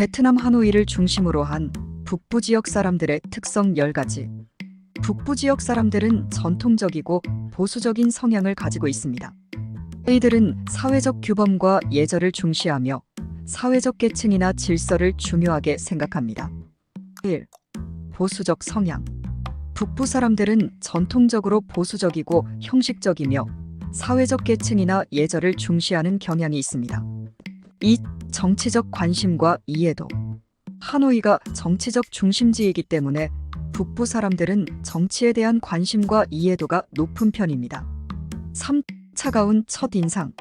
베트남 하노이를 중심으로 한 북부 지역 사람들의 특성 10가지. 북부 지역 사람들은 전통적이고 보수적인 성향을 가지고 있습니다. 이들은 사회적 규범과 예절을 중시하며 사회적 계층이나 질서를 중요하게 생각합니다. 1. 보수적 성향. 북부 사람들은 전통적으로 보수적이고 형식적이며 사회적 계층이나 예절을 중시하는 경향이 있습니다. 2. 정치적 관심과 이해도. 하노이가 정치적 중심지이기 때문에 북부 사람들은 정치에 대한 관심과 이해도가 높은 편입니다. 3. 차가운 첫인상.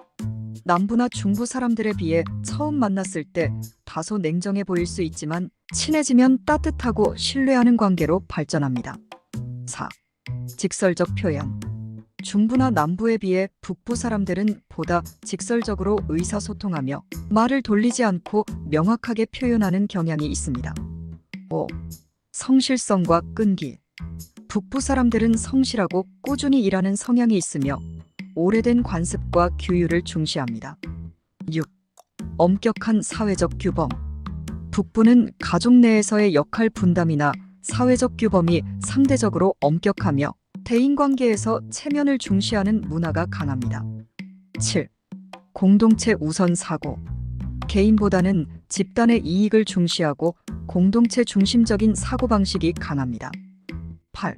남부나 중부 사람들에 비해 처음 만났을 때 다소 냉정해 보일 수 있지만 친해지면 따뜻하고 신뢰하는 관계로 발전합니다. 4. 직설적 표현. 중부나 남부에 비해 북부 사람들은 보다 직설적으로 의사소통하며 말을 돌리지 않고 명확하게 표현하는 경향이 있습니다. 5. 성실성과 끈기. 북부 사람들은 성실하고 꾸준히 일하는 성향이 있으며 오래된 관습과 규율을 중시합니다. 6. 엄격한 사회적 규범. 북부는 가족 내에서의 역할 분담이나 사회적 규범이 상대적으로 엄격하며 대인관계에서 체면을 중시하는 문화가 강합니다. 7. 공동체 우선 사고. 개인보다는 집단의 이익을 중시하고 공동체 중심적인 사고방식이 강합니다. 8.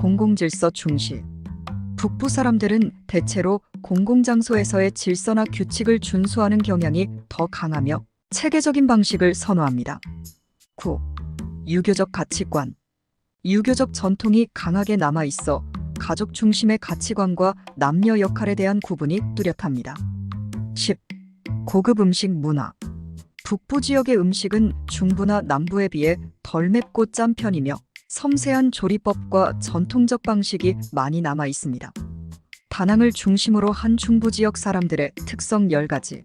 공공질서 중시. 북부 사람들은 대체로 공공장소에서의 질서나 규칙을 준수하는 경향이 더 강하며 체계적인 방식을 선호합니다. 9. 유교적 가치관. 유교적 전통이 강하게 남아 있어 가족 중심의 가치관과 남녀 역할에 대한 구분이 뚜렷합니다. 10. 고급 음식 문화. 북부 지역의 음식은 중부나 남부에 비해 덜 맵고 짠 편이며 섬세한 조리법과 전통적 방식이 많이 남아 있습니다. 다낭을 중심으로 한 중부 지역 사람들의 특성 10가지.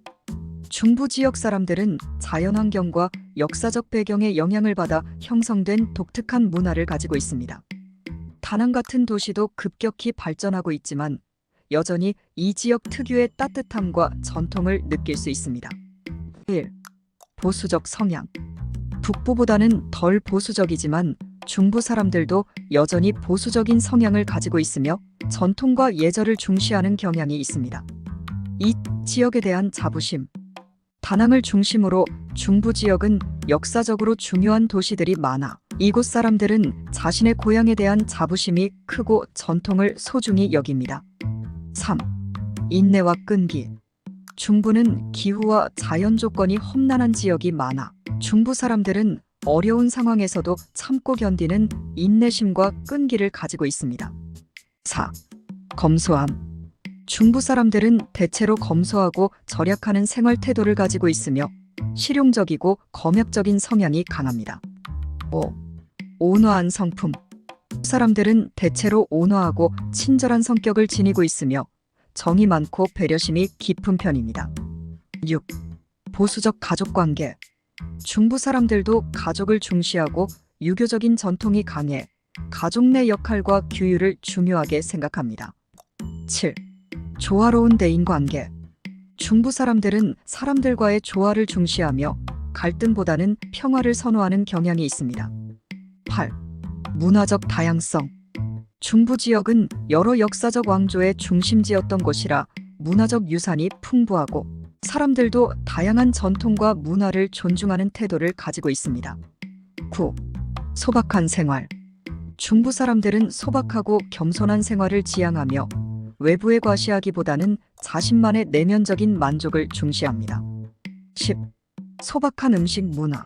중부 지역 사람들은 자연환경과 역사적 배경의 영향을 받아 형성된 독특한 문화를 가지고 있습니다. 다낭 같은 도시도 급격히 발전하고 있지만 여전히 이 지역 특유의 따뜻함과 전통을 느낄 수 있습니다. 1. 보수적 성향. 북부보다는 덜 보수적이지만 중부 사람들도 여전히 보수적인 성향을 가지고 있으며 전통과 예절을 중시하는 경향이 있습니다. 이 지역에 대한 자부심. 다낭을 중심으로 중부 지역은 역사적으로 중요한 도시들이 많아 이곳 사람들은 자신의 고향에 대한 자부심이 크고 전통을 소중히 여깁니다. 3. 인내와 끈기. 중부는 기후와 자연 조건이 험난한 지역이 많아 중부 사람들은 어려운 상황에서도 참고 견디는 인내심과 끈기를 가지고 있습니다. 4. 검소함. 중부 사람들은 대체로 검소하고 절약하는 생활 태도를 가지고 있으며 실용적이고 검역적인 성향이 강합니다. 5. 온화한 성품. 사람들은 대체로 온화하고 친절한 성격을 지니고 있으며 정이 많고 배려심이 깊은 편입니다. 6. 보수적 가족 관계. 중부 사람들도 가족을 중시하고 유교적인 전통이 강해 가족 내 역할과 규율을 중요하게 생각합니다. 7. 조화로운 대인 관계. 중부 사람들은 사람들과의 조화를 중시하며 갈등보다는 평화를 선호하는 경향이 있습니다. 8. 문화적 다양성. 중부 지역은 여러 역사적 왕조의 중심지였던 곳이라 문화적 유산이 풍부하고 사람들도 다양한 전통과 문화를 존중하는 태도를 가지고 있습니다. 9. 소박한 생활. 중부 사람들은 소박하고 겸손한 생활을 지향하며 외부에 과시하기보다는 자신만의 내면적인 만족을 중시합니다. 10. 소박한 음식 문화.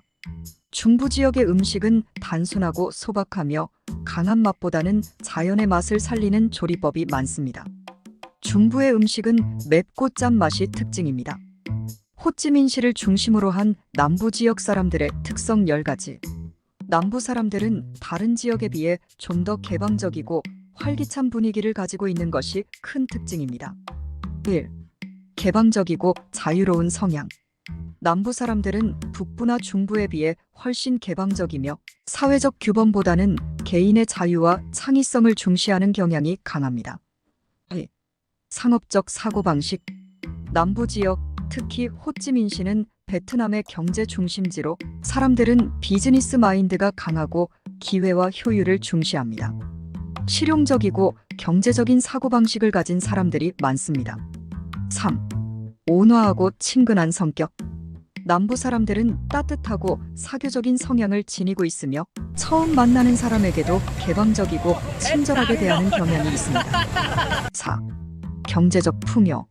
중부 지역의 음식은 단순하고 소박하며 강한 맛보다는 자연의 맛을 살리는 조리법이 많습니다. 중부의 음식은 맵고 짠 맛이 특징입니다. 호찌민시를 중심으로 한 남부 지역 사람들의 특성 10가지. 남부 사람들은 다른 지역에 비해 좀 더 개방적이고 활기찬 분위기를 가지고 있는 것이 큰 특징입니다. 1. 개방적이고 자유로운 성향. 남부 사람들은 북부나 중부에 비해 훨씬 개방적이며 사회적 규범보다는 개인의 자유와 창의성을 중시하는 경향이 강합니다. 2. 상업적 사고방식. 남부 지역, 특히 호찌민시는 베트남의 경제 중심지로 사람들은 비즈니스 마인드가 강하고 기회와 효율을 중시합니다. 실용적이고 경제적인 사고방식을 가진 사람들이 많습니다. 3. 온화하고 친근한 성격. 남부 사람들은 따뜻하고 사교적인 성향을 지니고 있으며 처음 만나는 사람에게도 개방적이고 친절하게 대하는 경향이 있습니다. 4. 경제적 풍요.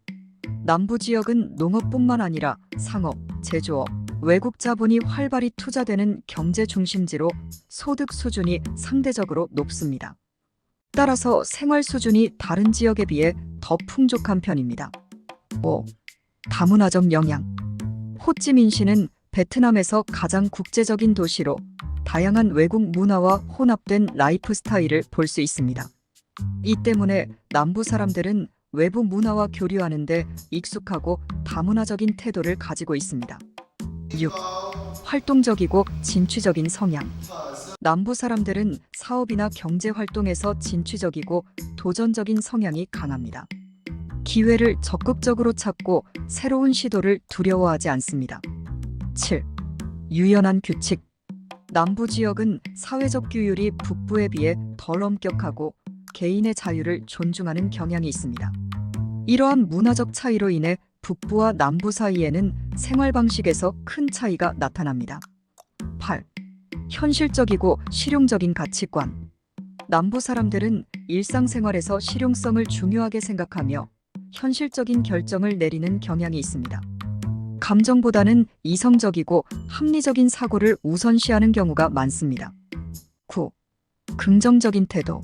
남부 지역은 농업뿐만 아니라 상업, 제조업, 외국 자본이 활발히 투자되는 경제 중심지로 소득 수준이 상대적으로 높습니다. 따라서 생활 수준이 다른 지역에 비해 더 풍족한 편입니다. 5. 다문화적 영향. 호찌민시는 베트남에서 가장 국제적인 도시로 다양한 외국 문화와 혼합된 라이프 스타일을 볼 수 있습니다. 이 때문에 남부 사람들은 외부 문화와 교류하는데 익숙하고 다문화적인 태도를 가지고 있습니다. 6. 활동적이고 진취적인 성향. 남부 사람들은 사업이나 경제 활동에서 진취적이고 도전적인 성향이 강합니다. 기회를 적극적으로 찾고 새로운 시도를 두려워하지 않습니다. 7. 유연한 규칙. 남부 지역은 사회적 규율이 북부에 비해 덜 엄격하고 개인의 자유를 존중하는 경향이 있습니다. 이러한 문화적 차이로 인해 북부와 남부 사이에는 생활 방식에서 큰 차이가 나타납니다. 8. 현실적이고 실용적인 가치관. 남부 사람들은 일상생활에서 실용성을 중요하게 생각하며 현실적인 결정을 내리는 경향이 있습니다. 감정보다는 이성적이고 합리적인 사고를 우선시하는 경우가 많습니다. 9. 긍정적인 태도.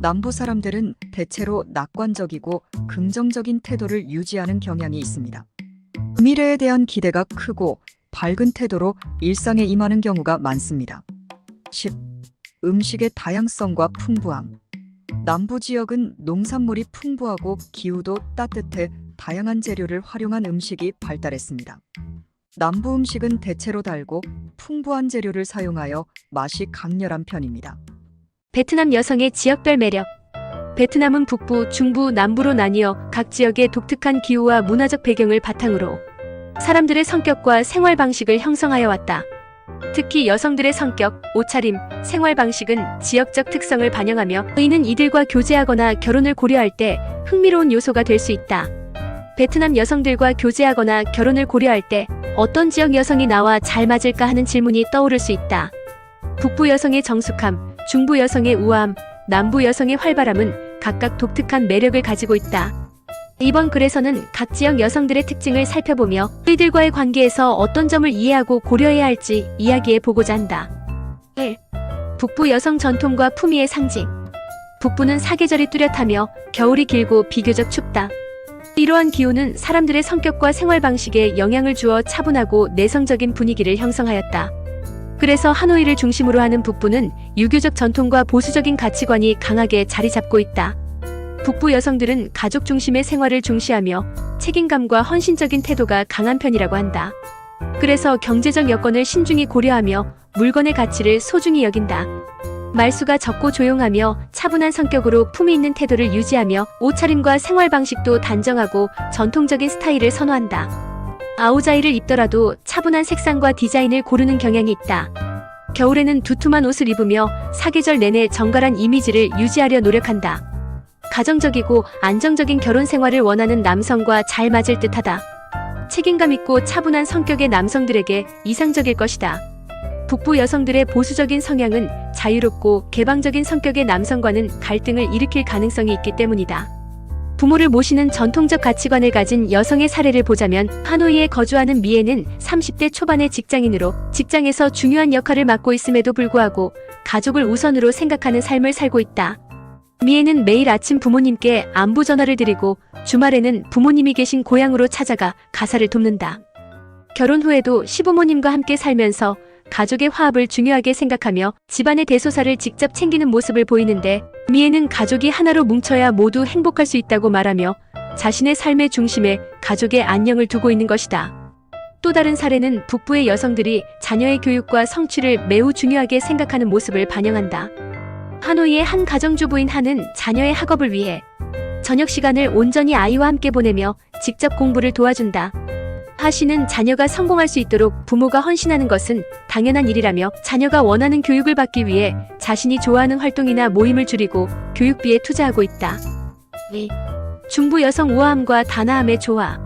남부 사람들은 대체로 낙관적이고 긍정적인 태도를 유지하는 경향이 있습니다. 미래에 대한 기대가 크고 밝은 태도로 일상에 임하는 경우가 많습니다. 10. 음식의 다양성과 풍부함. 남부 지역은 농산물이 풍부하고 기후도 따뜻해 다양한 재료를 활용한 음식이 발달했습니다. 남부 음식은 대체로 달고 풍부한 재료를 사용하여 맛이 강렬한 편입니다. 베트남 여성의 지역별 매력. 베트남은 북부, 중부, 남부로 나뉘어 각 지역의 독특한 기후와 문화적 배경을 바탕으로 사람들의 성격과 생활 방식을 형성하여 왔다. 특히 여성들의 성격, 옷차림, 생활 방식은 지역적 특성을 반영하며 이는 이들과 교제하거나 결혼을 고려할 때 흥미로운 요소가 될 수 있다. 베트남 여성들과 교제하거나 결혼을 고려할 때 어떤 지역 여성이 나와 잘 맞을까 하는 질문이 떠오를 수 있다. 북부 여성의 정숙함, 중부 여성의 우아함, 남부 여성의 활발함은 각각 독특한 매력을 가지고 있다. 이번 글에서는 각 지역 여성들의 특징을 살펴보며 이들과의 관계에서 어떤 점을 이해하고 고려해야 할지 이야기해 보고자 한다. 1. 북부 여성 전통과 품위의 상징. 북부는 사계절이 뚜렷하며 겨울이 길고 비교적 춥다. 이러한 기후는 사람들의 성격과 생활 방식에 영향을 주어 차분하고 내성적인 분위기를 형성하였다. 그래서 하노이를 중심으로 하는 북부는 유교적 전통과 보수적인 가치관이 강하게 자리 잡고 있다. 북부 여성들은 가족 중심의 생활을 중시하며 책임감과 헌신적인 태도가 강한 편이라고 한다. 그래서 경제적 여건을 신중히 고려하며 물건의 가치를 소중히 여긴다. 말수가 적고 조용하며 차분한 성격으로 품위 있는 태도를 유지하며 옷차림과 생활 방식도 단정하고 전통적인 스타일을 선호한다. 아오자이를 입더라도 차분한 색상과 디자인을 고르는 경향이 있다. 겨울에는 두툼한 옷을 입으며 사계절 내내 정갈한 이미지를 유지하려 노력한다. 가정적이고 안정적인 결혼 생활을 원하는 남성과 잘 맞을 듯하다. 책임감 있고 차분한 성격의 남성들에게 이상적일 것이다. 북부 여성들의 보수적인 성향은 자유롭고 개방적인 성격의 남성과는 갈등을 일으킬 가능성이 있기 때문이다. 부모를 모시는 전통적 가치관을 가진 여성의 사례를 보자면 하노이에 거주하는 미에는 30대 초반의 직장인으로 직장에서 중요한 역할을 맡고 있음에도 불구하고 가족을 우선으로 생각하는 삶을 살고 있다. 미에는 매일 아침 부모님께 안부 전화를 드리고 주말에는 부모님이 계신 고향으로 찾아가 가사를 돕는다. 결혼 후에도 시부모님과 함께 살면서 가족의 화합을 중요하게 생각하며 집안의 대소사를 직접 챙기는 모습을 보이는데 미에는 가족이 하나로 뭉쳐야 모두 행복할 수 있다고 말하며 자신의 삶의 중심에 가족의 안녕을 두고 있는 것이다. 또 다른 사례는 북부의 여성들이 자녀의 교육과 성취를 매우 중요하게 생각하는 모습을 반영한다. 하노이의 한 가정주부인 한은 자녀의 학업을 위해 저녁 시간을 온전히 아이와 함께 보내며 직접 공부를 도와준다. 하 씨는 자녀가 성공할 수 있도록 부모가 헌신하는 것은 당연한 일이라며 자녀가 원하는 교육을 받기 위해 자신이 좋아하는 활동이나 모임을 줄이고 교육비에 투자하고 있다. 이 중부 여성 우아함과 단아함의 조화.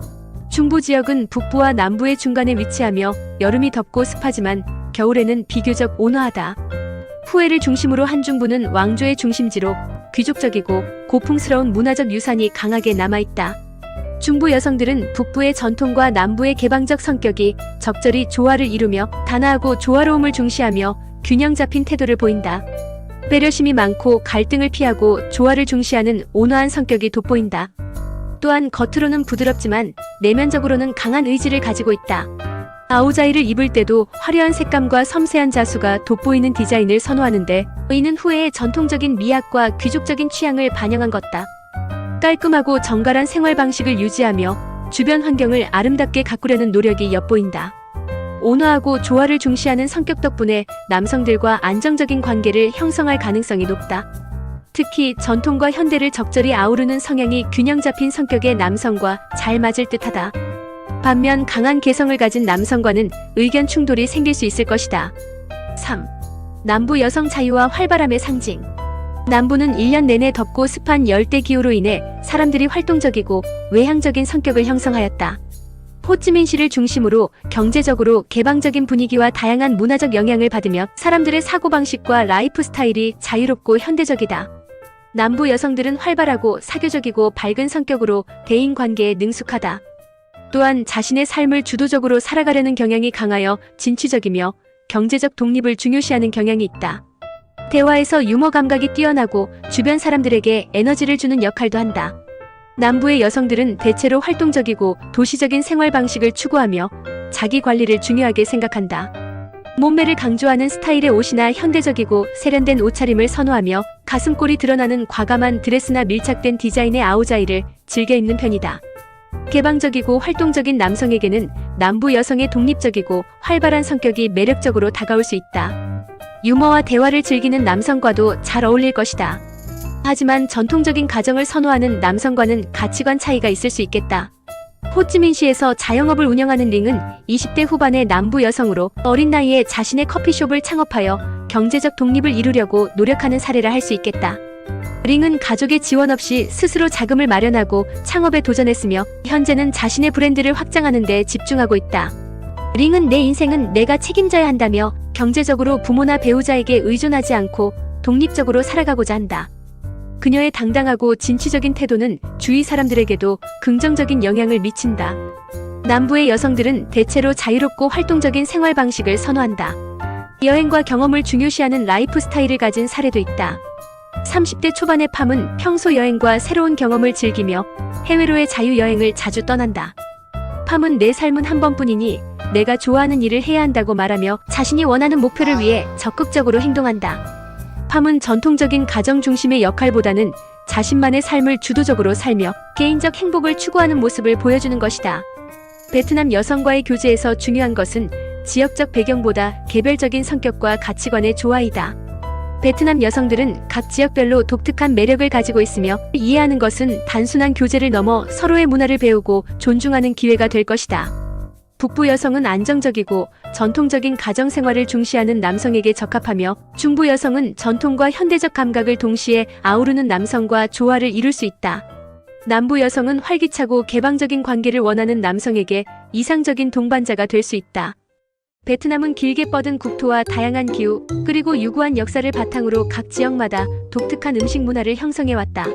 중부 지역은 북부와 남부의 중간에 위치하며 여름이 덥고 습하지만 겨울에는 비교적 온화하다. 후해를 중심으로 한 중부는 왕조의 중심지로 귀족적이고 고풍스러운 문화적 유산이 강하게 남아있다. 중부 여성들은 북부의 전통과 남부의 개방적 성격이 적절히 조화를 이루며 단아하고 조화로움을 중시하며 균형 잡힌 태도를 보인다. 배려심이 많고 갈등을 피하고 조화를 중시하는 온화한 성격이 돋보인다. 또한 겉으로는 부드럽지만 내면적으로는 강한 의지를 가지고 있다. 아우자이를 입을 때도 화려한 색감과 섬세한 자수가 돋보이는 디자인을 선호하는데 이는 후에의 전통적인 미학과 귀족적인 취향을 반영한 것다. 깔끔하고 정갈한 생활 방식을 유지하며 주변 환경을 아름답게 가꾸려는 노력이 엿보인다. 온화하고 조화를 중시하는 성격 덕분에 남성들과 안정적인 관계를 형성할 가능성이 높다. 특히 전통과 현대를 적절히 아우르는 성향이 균형 잡힌 성격의 남성과 잘 맞을 듯하다. 반면 강한 개성을 가진 남성과는 의견 충돌이 생길 수 있을 것이다. 3. 남부 여성 자유와 활발함의 상징. 남부는 1년 내내 덥고 습한 열대 기후로 인해 사람들이 활동적이고 외향적인 성격을 형성하였다. 호찌민시를 중심으로 경제적으로 개방적인 분위기와 다양한 문화적 영향을 받으며 사람들의 사고방식과 라이프 스타일이 자유롭고 현대적이다. 남부 여성들은 활발하고 사교적이고 밝은 성격으로 대인 관계에 능숙하다. 또한 자신의 삶을 주도적으로 살아가려는 경향이 강하여 진취적이며 경제적 독립을 중요시하는 경향이 있다. 대화에서 유머 감각이 뛰어나고 주변 사람들에게 에너지를 주는 역할도 한다. 남부의 여성들은 대체로 활동적이고 도시적인 생활 방식을 추구하며 자기 관리를 중요하게 생각한다. 몸매를 강조하는 스타일의 옷이나 현대적이고 세련된 옷차림을 선호하며 가슴골이 드러나는 과감한 드레스나 밀착된 디자인의 아우자이를 즐겨 입는 편이다. 개방적이고 활동적인 남성에게는 남부 여성의 독립적이고 활발한 성격이 매력적으로 다가올 수 있다. 유머와 대화를 즐기는 남성과도 잘 어울릴 것이다. 하지만 전통적인 가정을 선호하는 남성과는 가치관 차이가 있을 수 있겠다. 호찌민시에서 자영업을 운영하는 링은 20대 후반의 남부 여성으로 어린 나이에 자신의 커피숍을 창업하여 경제적 독립을 이루려고 노력하는 사례를 할수 있겠다. 링은 가족의 지원 없이 스스로 자금을 마련하고 창업에 도전했으며 현재는 자신의 브랜드를 확장하는 데 집중하고 있다. 링은 내 인생은 내가 책임져야 한다며 경제적으로 부모나 배우자에게 의존하지 않고 독립적으로 살아가고자 한다. 그녀의 당당하고 진취적인 태도는 주위 사람들에게도 긍정적인 영향을 미친다. 남부의 여성들은 대체로 자유롭고 활동적인 생활 방식을 선호한다. 여행과 경험을 중요시하는 라이프 스타일을 가진 사례도 있다. 30대 초반의 팜은 평소 여행과 새로운 경험을 즐기며 해외로의 자유여행을 자주 떠난다. 팜은 내 삶은 한 번뿐이니 내가 좋아하는 일을 해야 한다고 말하며 자신이 원하는 목표를 위해 적극적으로 행동한다. 팜은 전통적인 가정 중심의 역할보다는 자신만의 삶을 주도적으로 살며 개인적 행복을 추구하는 모습을 보여주는 것이다. 베트남 여성과의 교제에서 중요한 것은 지역적 배경보다 개별적인 성격과 가치관의 조화이다. 베트남 여성들은 각 지역별로 독특한 매력을 가지고 있으며 이해하는 것은 단순한 교제를 넘어 서로의 문화를 배우고 존중하는 기회가 될 것이다. 북부 여성은 안정적이고 전통적인 가정 생활을 중시하는 남성에게 적합하며 중부 여성은 전통과 현대적 감각을 동시에 아우르는 남성과 조화를 이룰 수 있다. 남부 여성은 활기차고 개방적인 관계를 원하는 남성에게 이상적인 동반자가 될 수 있다. 베트남은 길게 뻗은 국토와 다양한 기후, 그리고 유구한 역사를 바탕으로 각 지역마다 독특한 음식 문화를 형성해왔다.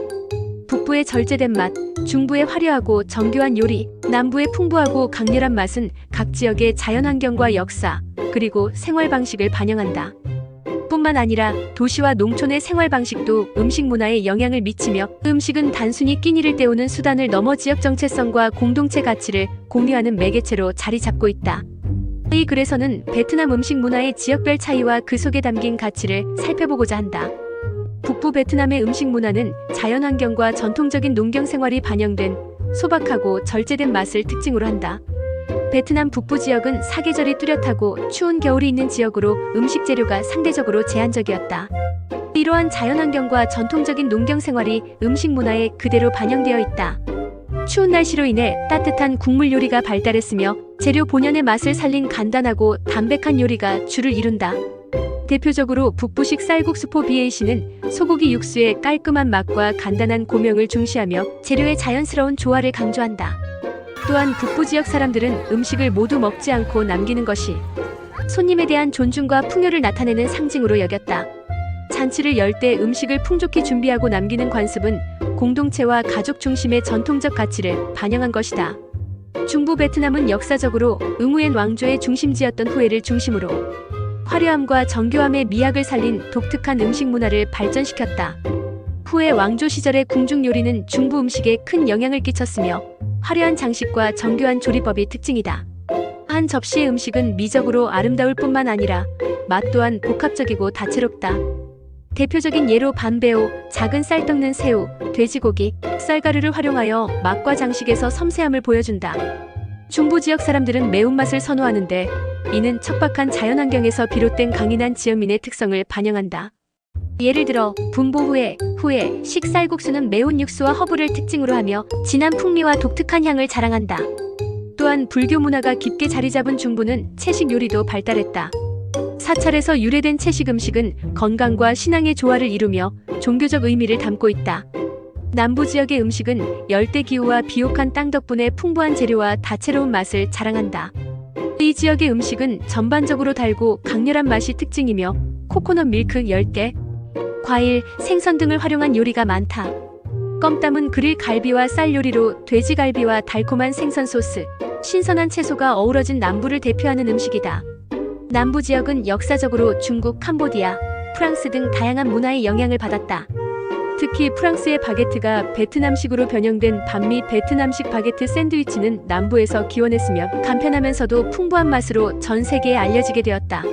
북부의 절제된 맛, 중부의 화려하고 정교한 요리, 남부의 풍부하고 강렬한 맛은 각 지역의 자연환경과 역사, 그리고 생활 방식을 반영한다. 뿐만 아니라 도시와 농촌의 생활 방식도 음식 문화에 영향을 미치며 음식은 단순히 끼니를 때우는 수단을 넘어 지역 정체성과 공동체 가치를 공유하는 매개체로 자리 잡고 있다. 이 글에서는 베트남 음식 문화의 지역별 차이와 그 속에 담긴 가치를 살펴보고자 한다. 북부 베트남의 음식 문화는 자연환경과 전통적인 농경 생활이 반영된 소박하고 절제된 맛을 특징으로 한다. 베트남 북부 지역은 사계절이 뚜렷하고 추운 겨울이 있는 지역으로 음식 재료가 상대적으로 제한적이었다. 이러한 자연환경과 전통적인 농경 생활이 음식 문화에 그대로 반영되어 있다. 추운 날씨로 인해 따뜻한 국물 요리가 발달했으며 재료 본연의 맛을 살린 간단하고 담백한 요리가 주를 이룬다. 대표적으로 북부식 쌀국수포 BAC는 소고기 육수의 깔끔한 맛과 간단한 고명을 중시하며 재료의 자연스러운 조화를 강조한다. 또한 북부 지역 사람들은 음식을 모두 먹지 않고 남기는 것이 손님에 대한 존중과 풍요를 나타내는 상징으로 여겼다. 잔치를 열 때 음식을 풍족히 준비하고 남기는 관습은 공동체와 가족 중심의 전통적 가치를 반영한 것이다. 중부 베트남은 역사적으로 응우엔 왕조의 중심지였던 후에를 중심으로 화려함과 정교함의 미학을 살린 독특한 음식 문화를 발전시켰다. 후에 왕조 시절의 궁중 요리는 중부 음식에 큰 영향을 끼쳤으며 화려한 장식과 정교한 조리법이 특징이다. 한 접시의 음식은 미적으로 아름다울 뿐만 아니라 맛 또한 복합적이고 다채롭다. 대표적인 예로 반배오, 작은 쌀 떡는 새우, 돼지고기, 쌀가루를 활용하여 맛과 장식에서 섬세함을 보여준다. 중부 지역 사람들은 매운맛을 선호하는데 이는 척박한 자연환경에서 비롯된 강인한 지역민의 특성을 반영한다. 예를 들어 분보 후에 후에 식쌀국수는 매운 육수와 허브를 특징으로 하며 진한 풍미와 독특한 향을 자랑한다. 또한 불교 문화가 깊게 자리 잡은 중부는 채식 요리도 발달했다. 사찰에서 유래된 채식 음식은 건강과 신앙의 조화를 이루며 종교적 의미를 담고 있다. 남부 지역의 음식은 열대 기후와 비옥한 땅 덕분에 풍부한 재료와 다채로운 맛을 자랑한다. 이 지역의 음식은 전반적으로 달고 강렬한 맛이 특징이며 코코넛 밀크 열대, 과일, 생선 등을 활용한 요리가 많다. 껌 담은 그릴 갈비와 쌀 요리로 돼지갈비와 달콤한 생선 소스, 신선한 채소가 어우러진 남부를 대표하는 음식이다. 남부 지역은 역사적으로 중국, 캄보디아, 프랑스 등 다양한 문화의 영향을 받았다. 특히 프랑스의 바게트가 베트남식으로 변형된 반미 베트남식 바게트 샌드위치는 남부에서 기원했으며 간편하면서도 풍부한 맛으로 전 세계에 알려지게 되었다.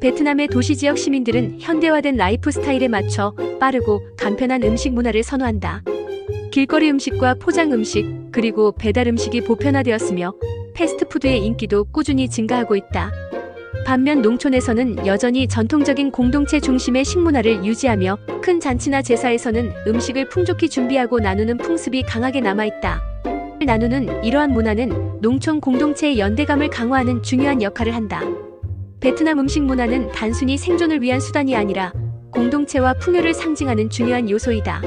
베트남의 도시 지역 시민들은 현대화된 라이프 스타일에 맞춰 빠르고 간편한 음식 문화를 선호한다. 길거리 음식과 포장 음식, 그리고 배달 음식이 보편화되었으며 패스트푸드의 인기도 꾸준히 증가하고 있다. 반면 농촌에서는 여전히 전통적인 공동체 중심의 식문화를 유지하며 큰 잔치나 제사에서는 음식을 풍족히 준비하고 나누는 풍습이 강하게 남아있다. 나누는 이러한 문화는 농촌 공동체의 연대감을 강화하는 중요한 역할을 한다. 베트남 음식 문화는 단순히 생존을 위한 수단이 아니라 공동체와 풍요를 상징하는 중요한 요소이다.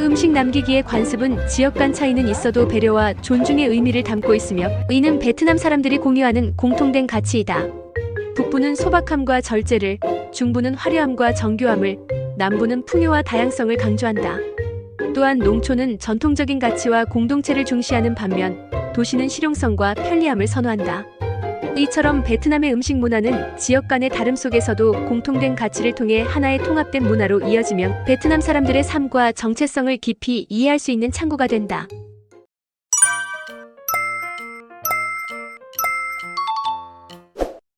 음식 남기기의 관습은 지역 간 차이는 있어도 배려와 존중의 의미를 담고 있으며 이는 베트남 사람들이 공유하는 공통된 가치이다. 북부는 소박함과 절제를, 중부는 화려함과 정교함을, 남부는 풍요와 다양성을 강조한다. 또한 농촌은 전통적인 가치와 공동체를 중시하는 반면 도시는 실용성과 편리함을 선호한다. 이처럼 베트남의 음식 문화는 지역 간의 다름 속에서도 공통된 가치를 통해 하나의 통합된 문화로 이어지며 베트남 사람들의 삶과 정체성을 깊이 이해할 수 있는 창구가 된다.